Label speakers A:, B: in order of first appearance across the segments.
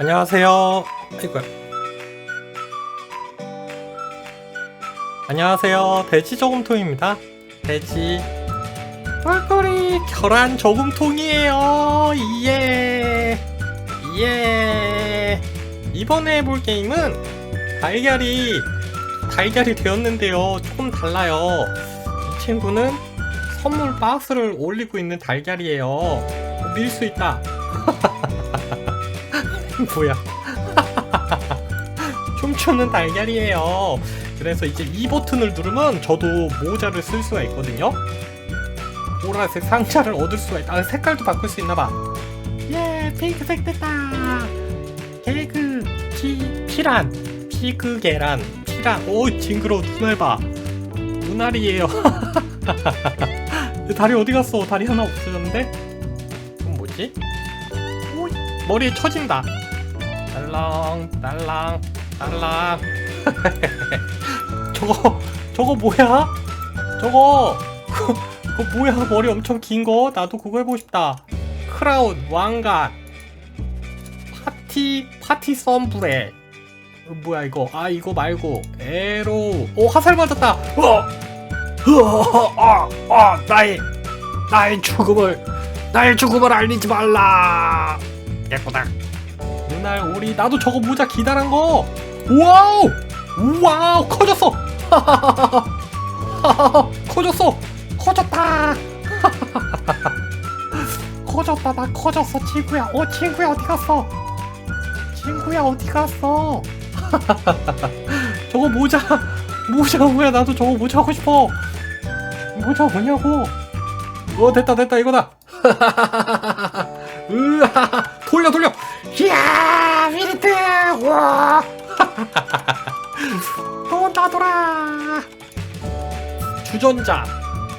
A: 안녕하세요. 아이고. 안녕하세요. 돼지 저금통입니다. 돼지. 꿀꿀이 계란 저금통이에요. 예. 예. 이번에 해볼 게임은 달걀이 달걀이 되었는데요. 조금 달라요. 이 친구는 선물 박스를 올리고 있는 달걀이에요. 어, 밀수 있다. 뭐야? 춤추는 달걀이에요. 그래서 이제 이 버튼을 누르면 저도 모자를 쓸 수가 있거든요. 보라색 상자를 얻을 수가 있다. 아, 색깔도 바꿀 수 있나봐. 예, 핑크색 됐다. 개그 피 피란 피그 계란 피란. 오 징그러워 눈알 봐. 눈알이에요. 다리 어디 갔어? 다리 하나 없어졌는데? 뭐지? 오, 머리에 쳐진다. 딸랑 딸랑 딸랑. 저거 저거 뭐야? 저거 그, 그거 뭐야? 머리 엄청 긴 거? 나도 그거 해보고 싶다. 크라운 왕관 파티 파티 썬브레 어, 뭐야 이거? 아 이거 말고. 에로. 오 화살 맞았다. 어! 어, 어, 어, 나의 나의 죽음을 나의 죽음을 알리지 말라. 예쁘다 눈알 오리 나도 저거 모자 기다란 거. 와우! 와우 커졌어. 커졌어. 커졌다. 커졌다 나 커졌어 친구야. 어 친구야 어디 갔어? 친구야 어디 갔어? 저거 모자 모자 뭐야? 나도 저거 모자 하고 싶어. 모자 뭐냐고? 어 됐다 됐다. 이거다. 으아 돌려 돌려 이야 미리트 와. 또 나돌아 주전자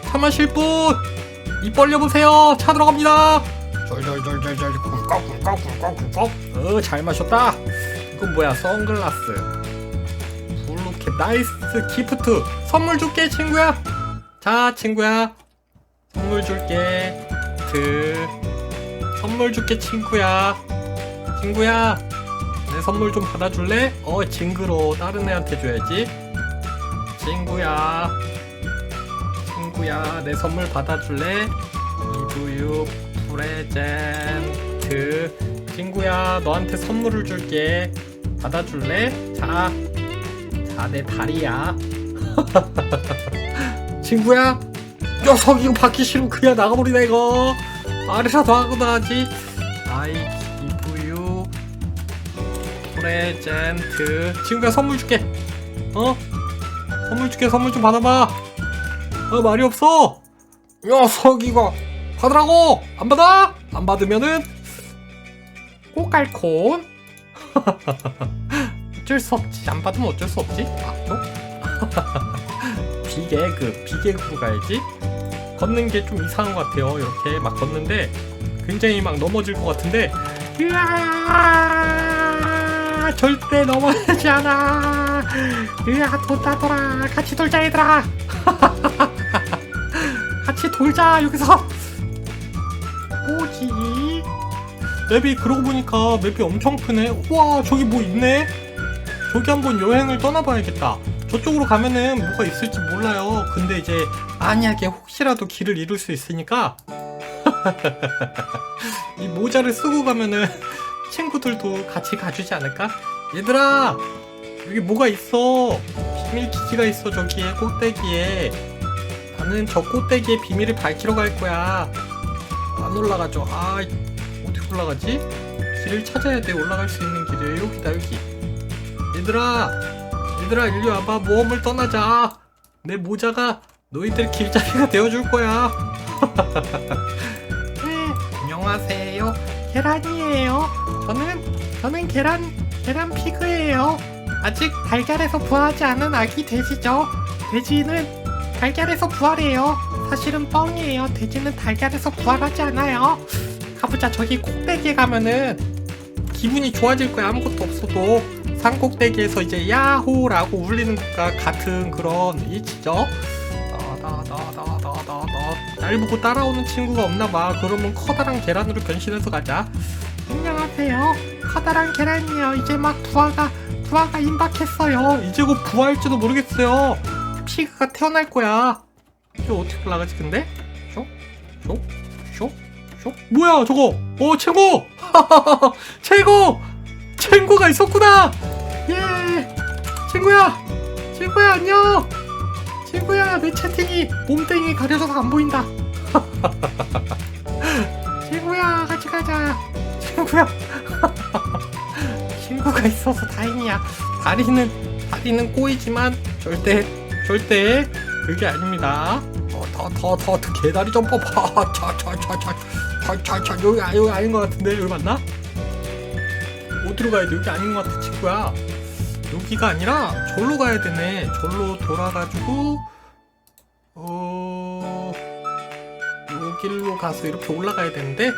A: 차 마실 분입 벌려보세요. 차 들어갑니다. 절절절절절 꿀꺽 꿀꺽 꿀꺽 꿀꺽. 어잘 마셨다. 이건 뭐야 선글라스. 블루캡 나이스 기프트. 선물 줄게 친구야. 자 친구야. 선물 줄게. 드. 선물 줄게 친구야 친구야 내 선물 좀 받아줄래? 어 징그러. 다른 애한테 줘야지. 친구야 친구야 내 선물 받아줄래? 이브유 프레젠트 친구야 너한테 선물을 줄게. 받아줄래? 자, 자 내 다리야. 친구야 녀석 이거 받기 싫으면 그냥 나가버리다 이거. 말이라도 하고 나가지. 아이 프레젠트 친구야 선물 줄게. 어? 선물 줄게. 선물 좀 받아봐. 어 말이 없어. 녀석 이거 받으라고! 안 받아? 안 받으면은 꼬깔콘 어쩔 수 없지. 안 받으면 어쩔 수 없지. 악도 비개그 비개그로 가야지. 걷는 게 좀 이상한 것 같아요. 이렇게 막 걷는데 굉장히 막 넘어질 것 같은데. 으아 절대 넘어지지 않아. 으아 돌다 돌아 같이 돌자 얘들아. 같이 돌자 여기서. 뭐지? 맵이 그러고 보니까 맵이 엄청 크네. 우와 저기 뭐 있네? 저기 한번 여행을 떠나봐야겠다. 저쪽으로 가면은 뭐가 있을지 몰라요. 근데 이제 만약에 혹시라도 길을 잃을 수 있으니까 이 모자를 쓰고 가면은 친구들도 같이 가주지 않을까? 얘들아 여기 뭐가 있어? 비밀 기지가 있어 저기에 꼭대기에. 나는 저 꼭대기에 비밀을 밝히러 갈 거야. 안 올라가죠. 아 어떻게 올라가지? 길을 찾아야 돼. 올라갈 수 있는 길을 여기다 여기. 얘들아 얘들아 일리 와봐. 모험을 떠나자. 내 모자가 너희들 길잡이가 되어줄 거야. 네 안녕하세요 계란이에요. 저는 저는 계란 계란 피그예요. 아직 달걀에서 부화하지 않은 아기 돼지죠? 돼지는 달걀에서 부활해요. 사실은 뻥이에요. 돼지는 달걀에서 부활하지 않아요. 가보자. 저기 꼭대기에 가면은 기분이 좋아질 거야. 아무것도 없어도. 산 꼭대기에서 이제 야호라고 울리는 것과 같은 그런 위치죠 날 보고 따라오는 친구가 없나봐 그러면 커다란 계란으로 변신해서 가자 안녕하세요 커다란 계란이에요. 이제 막 부화가 부화가 임박했어요. 이제 곧 부화할지도 모르겠어요. 피그가 태어날 거야. 저 어떻게 올라가지 근데? 쇼? 쇼? 쇼? 쇼? 뭐야 저거? 어 친구! 친구! 친구가 있었구나! 예! 친구야! 친구야 안녕! 친구야 내 채팅이 몸땡이 가려져서 안 보인다. 친구야 같이 가자. 친구야. 친구가 있어서 다행이야. 다리는 다리는 꼬이지만 절대 절대 그게 아닙니다. 더더 더더 개다리 좀 뽑아. 차차차차차차차 여기 아- 여기 아닌 것 같은데 여기 맞나? 어디로 가야 돼? 여기 아닌 것 같아 친구야. 여기가 아니라 절로 가야 되네. 절로 돌아가지고 어 여길로 가서 이렇게 올라가야 되는데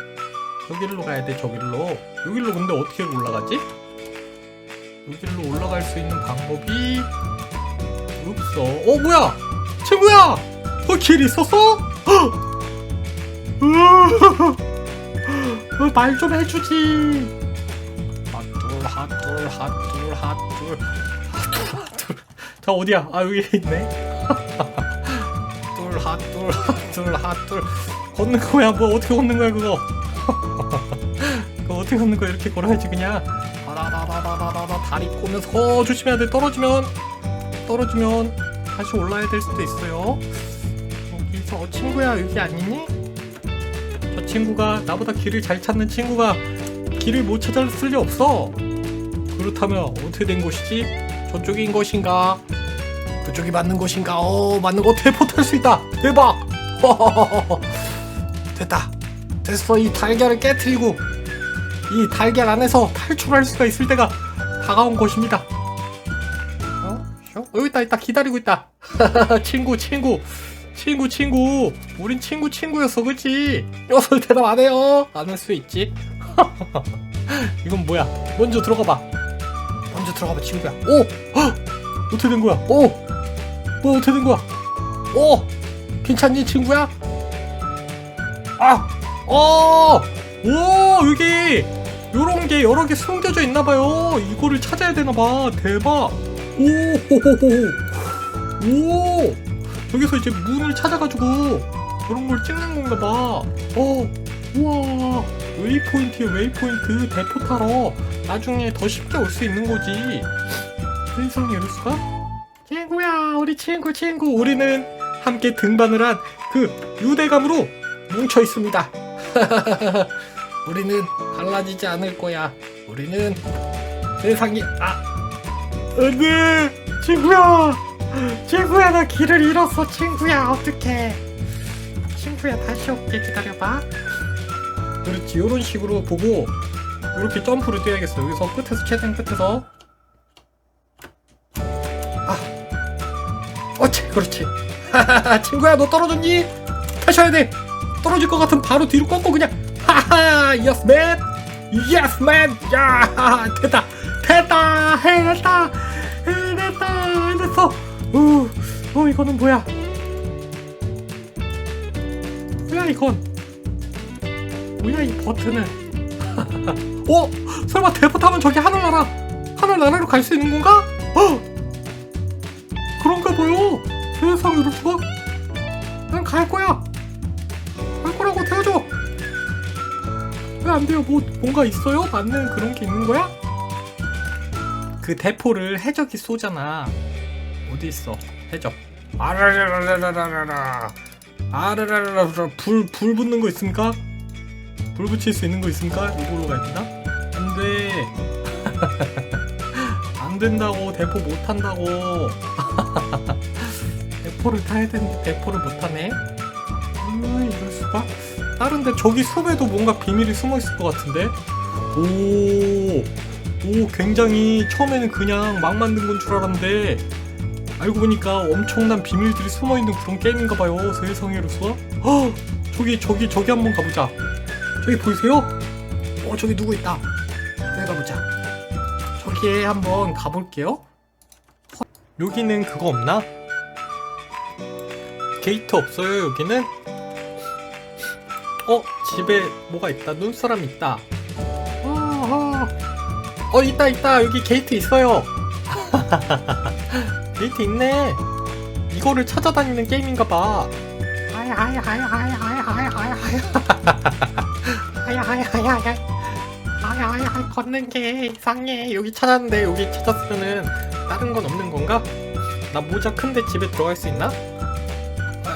A: 여길로 가야 돼 저길로. 여길로 근데 어떻게 올라가지? 여길로 올라갈 수 있는 방법이 없어. 어 뭐야? 친구야! 어길 있었어? 어, 말좀 해주지. 핫둘 핫둘 핫둘 핫둘 자 어디야? 아 여기 있네. 핫둘 핫둘 핫둘 핫둘. 걷는 거야 뭐 어떻게 걷는 거야 그거? 그거 어떻게 걷는 거야 이렇게 걸어야지 그냥. 다다다다다다다 다리 꼬면서 어, 조심해야 돼 떨어지면 떨어지면 다시 올라야 될 수도 있어요. 여기서 어, 친구야 여기 아니니? 저 친구가 나보다 길을 잘 찾는 친구가 길을 못 찾았을 리 없어. 그렇다면 어떻게 된 것이지? 저쪽인 것인가? 그쪽이 맞는 것인가? 어 맞는 거 텔포탈 수 있다. 대박! 됐다. 됐어 이 달걀을 깨트리고 이 달걀 안에서 탈출할 수가 있을 때가 다가온 것입니다. 어? 쇼? 여기 있다 있다 기다리고 있다. 친구 친구 친구 친구 우린 친구 친구였어 그치? 녀석 대답 안 해요. 안 할 수 있지. 이건 뭐야? 먼저 들어가 봐. 먼저 들어가 봐 친구야. 오! 헉! 어떻게 된 거야? 오! 뭐된 거야? 오! 괜찮니 친구야? 아! 어! 오! 여기 요런 게 여러 개 숨겨져 있나 봐요. 이거를 찾아야 되나 봐. 대박. 오! 오! 여기서 이제 문을 찾아가지고 그런 걸 찍는 건가 봐. 어, 우와. 웨이포인트에 웨이포인트 대포 타러 나중에 더 쉽게 올 수 있는 거지. 세상에 이럴 수가? 우리 친구 친구. 우리는 함께 등반을 한 그 유대감으로 뭉쳐 있습니다. 우리는 갈라지지 않을 거야. 우리는 세상이 아, 안돼, 친구야. 친구야 나 길을 잃었어 친구야 어떡해 친구야 다시 올게 기다려봐 그렇지 요런 식으로 보고 이렇게 점프를 뛰어야겠어 여기서 끝에서 최대한 끝에서 그렇지 친구야 너 떨어졌니? 와야 돼 떨어질 것 같으면 바로 뒤로 꺾고 그냥 하하 예스 맨 예스 맨 야 됐다 됐다 해냈다 해냈다 해냈어 우, 어 이거는 뭐야? 뭐야 이건? 뭐야 이 버튼은? 어? 설마 대포 타면 저기 하늘나라 하늘나라로 갈 수 있는 건가? 어? 그런가 봐요. 세상에 이럴 수가? 난 갈 거야. 갈 거라고 태워줘. 왜 안 돼요? 뭐 뭔가 있어요? 맞는 그런 게 있는 거야? 그 대포를 해적이 쏘잖아. 어디 있어? 해적. 아라라라라라라라. 아라라라라. 불 불 붙는 거 있습니까? 불 붙일 수 있는 거 있습니까? 이걸로 가야 되나? 안 돼. 안 된다고 대포 못 탄다고. 대포를 타야 되는데 대포를 못 타네. 음, 이럴 수가? 다른데 저기 숲에도 뭔가 비밀이 숨어 있을 것 같은데. 오. 오, 굉장히 처음에는 그냥 막 만든 건 줄 알았는데 알고 보니까 엄청난 비밀들이 숨어 있는 그런 게임인가 봐요. 세상에 루스가. 어, 저기 저기 저기 한번 가보자. 저기 보이세요? 어, 저기 누구 있다. 저기 가보자. 저기에 한번 가볼게요. 여기는 그거 없나? 게이트 없어요, 여기는? 어, 집에 뭐가 있다. 눈사람 있다. 아, 어 있다 있다 여기 게이트 있어요 게이트 있네 이거를 찾아다니는 게임인가 봐 아야 아야 아야 아야 아야 아야 아야 아야 아야 아야 아야 아야 아야 걷는 게 이상해 여기 찾았는데 여기 찾았으면은 다른 건 없는 건가? 나 모자 큰데 집에 들어갈 수 있나?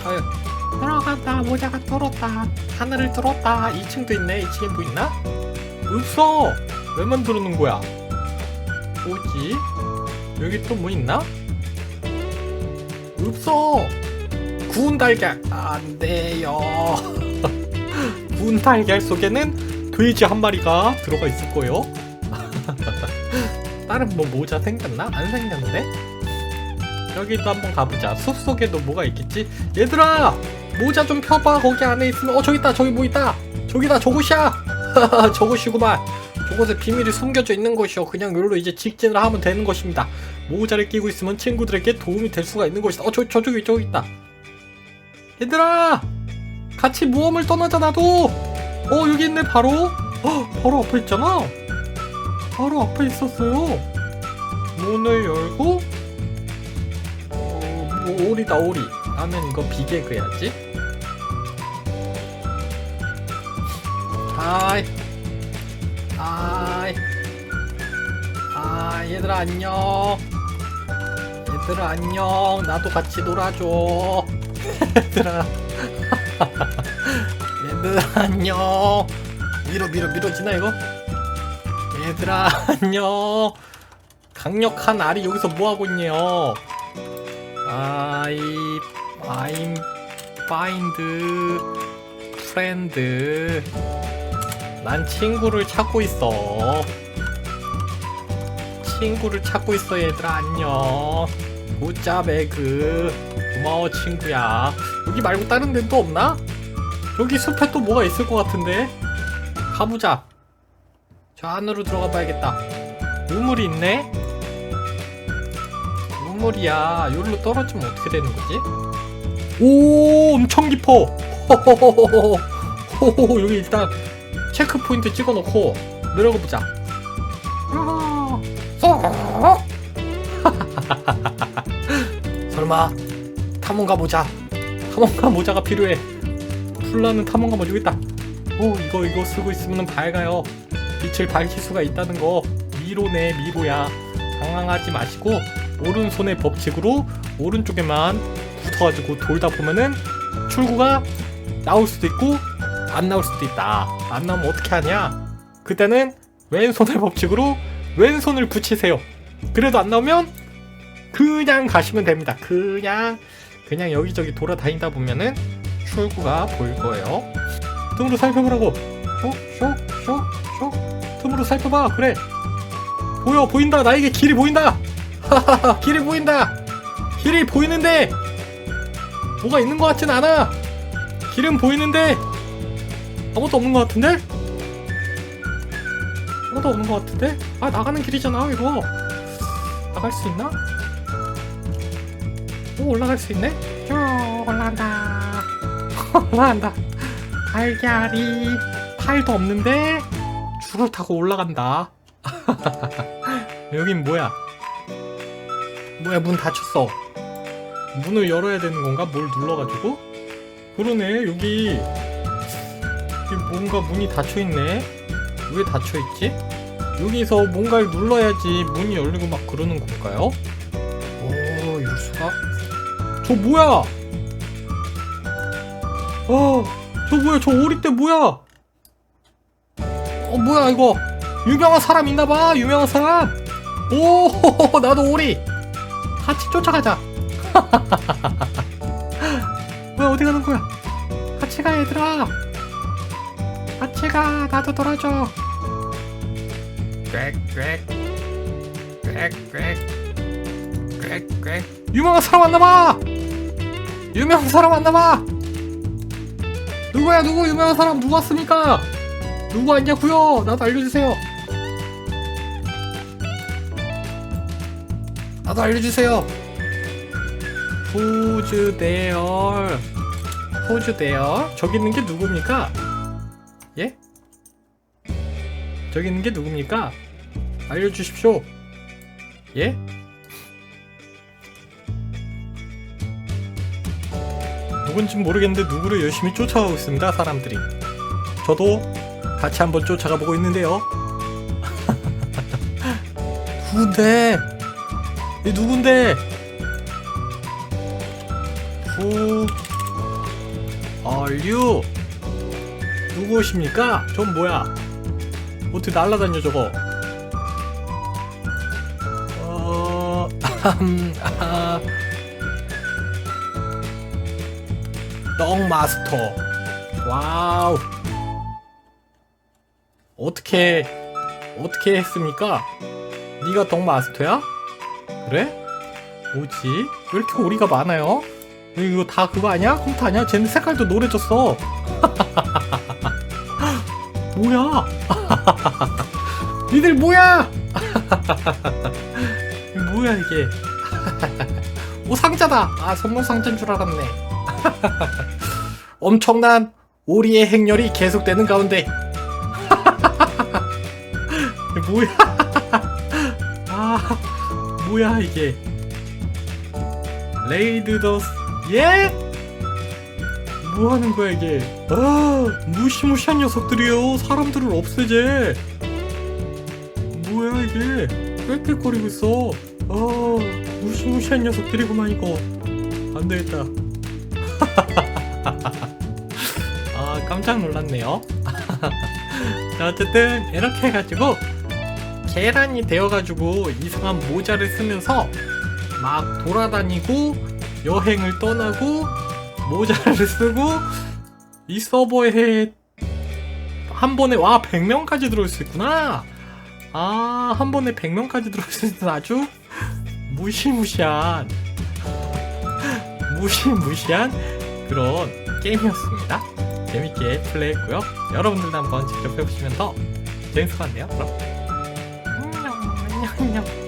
A: 아, 아, 들어간다 모자가 뚫었다 하늘을 뚫었다 2층도 있네 2층에 뭐 있나? 없어 왜 만들어놓은 거야 뭐지? 여기 또 뭐 있나? 없어 구운 달걀 안 돼요 구운 달걀 속에는 돼지 한 마리가 들어가 있을 거예요 다른 뭐 모자 생겼나? 안 생겼는데? 여기도 한번 가보자. 숲 속에도 뭐가 있겠지? 얘들아 모자 좀 펴봐. 거기 안에 있으면 어 저기 있다. 저기 뭐 있다. 저기다. 저곳이야. 저곳이구만. 저곳에 비밀이 숨겨져 있는 것이요. 그냥 여기로 이제 직진을 하면 되는 것입니다. 모자를 끼고 있으면 친구들에게 도움이 될 수가 있는 것이다. 어 저, 저쪽에 저기 있다. 얘들아! 같이 모험을 떠나자 나도. 어 여기 있네 바로. 어 바로 앞에 있잖아. 바로 앞에 있었어요. 문을 열고 어, 뭐 오리다 오리. 나는 이거 비계그야지. 하이. 하이. 아 얘들아 안녕. 얘들아 안녕. 나도 같이 놀아줘. 얘들아. 얘들아 안녕. 밀어 밀어 밀어지나 이거? 얘들아 안녕. 강력한 알이 여기서 뭐하고 있네요 아이 I'm find friend 난 친구를 찾고 있어. 친구를 찾고 있어 얘들아. 안녕. 보자 배그. 고마워 친구야. 여기 말고 다른 데는 또 없나? 여기 숲에 또 뭐가 있을 것 같은데? 가보자. 저 안으로 들어가 봐야겠다. 우물이 있네 우물이야. 여기로 떨어지면 어떻게 되는 거지? 오 엄청 깊어. 호호호호호 호호호 여기 일단 체크 포인트 찍어놓고 내려가 보자. 설마 탐험가 모자. 탐험가 모자가 필요해. 풀라는 탐험가 모자 여기 있다. 오 이거 이거 쓰고 있으면 밝아요. 빛을 밝힐 수가 있다는 거. 미로네 미로야. 당황하지 마시고 오른손의 법칙으로 오른쪽에만 붙어가지고 돌다 보면은 출구가 나올 수도 있고 안 나올 수도 있다. 안 나오면 어떻게 하냐? 그때는 왼손의 법칙으로 왼손을 붙이세요. 그래도 안 나오면 그냥 가시면 됩니다. 그냥 그냥 여기저기 돌아다니다 보면은 출구가 보일 거예요. 틈으로 살펴보라고. 쇽쇽쇽쇽 틈으로 살펴봐. 그래. 보여 보인다. 나에게 길이 보인다 하하하 길이 보인다. 길이 보이는데 뭐가 있는 것 같진 않아. 길은 보이는데 아무것도 없는 것 같은데? 아무것도 없는 것 같은데? 아 나가는 길이잖아 이거. 나갈 수 있나? 오 올라갈 수 있네? 쭉 올라간다. 올라간다. 달걀이 팔도 없는데 줄을 타고 올라간다. 여긴 뭐야 뭐야 문 닫혔어. 문을 열어야 되는 건가? 뭘 눌러가지고? 그러네 여기. 뭔가 문이 닫혀있네. 왜 닫혀있지? 여기서 뭔가를 눌러야지 문이 열리고 막 그러는 걸까요? 오 이럴 수가? 저 뭐야? 어 저 뭐야? 저 오리떼 뭐야? 어 뭐야 이거? 유명한 사람 있나봐 유명한 사람. 오 나도 오리 같이 쫓아가자. 뭐야 어디 가는 거야? 같이 가 얘들아. 같이 가. 나도 돌아줘. 꽥꽥 꽥꽥 꽥꽥 유명한 사람 왔나봐! 유명한 사람 왔나봐! 누구야 누구? 유명한 사람 누구 왔습니까? 누구 왔냐고요? 나도 알려주세요 나도 알려주세요 후즈 대열 후즈 대열 저기 있는 게 누굽니까 예 저기 있는 게 누굽니까 알려주십시오. 예? 누군진 모르겠는데 누구를 열심히 쫓아가고 있습니다, 사람들이. 저도 같이 한번 쫓아가 보고 있는데요. 누군데? 이 누군데? Who you? 누구십니까? 전 뭐야? 어떻게 날라다녀 저거? 어... 아... 떡 마스터. 와우. 어떻게 어떻게 했습니까? 네가 떡 마스터야? 그래? 뭐지? 왜 이렇게 오리가 많아요? 이거 다 그거 아니야? 컴퓨터 아니야? 쟤네 색깔도 노래졌어. 뭐야? 니들 뭐야? 뭐야 이게? 오 상자다. 아 선물 상자인 줄 알았네. 엄청난 오리의 행렬이 계속되는 가운데 뭐야? 아 뭐야 이게? 레이드 더스 예? 뭐 하는 거야 이게? 아 무시무시한 녀석들이요. 사람들을 없애재. 뭐야 이게? 꽥꽥거리고 있어. 아 무시무시한 녀석들이구만 이거. 안 되겠다. 아 깜짝 놀랐네요. 자 어쨌든 이렇게 해가지고 계란이 되어가지고 이상한 모자를 쓰면서 막 돌아다니고 여행을 떠나고 모자를 쓰고 이 서버에 한 번에 와 100명까지 들어올 수 있구나. 아, 한 번에 100명까지 들어올 수 있는 아주 무시무시한 무시무시한 그런 게임이었습니다. 재밌게 플레이했고요. 여러분들도 한번 직접 해보시면 더 재밌을 것 같네요. 그럼 안녕 안녕 안녕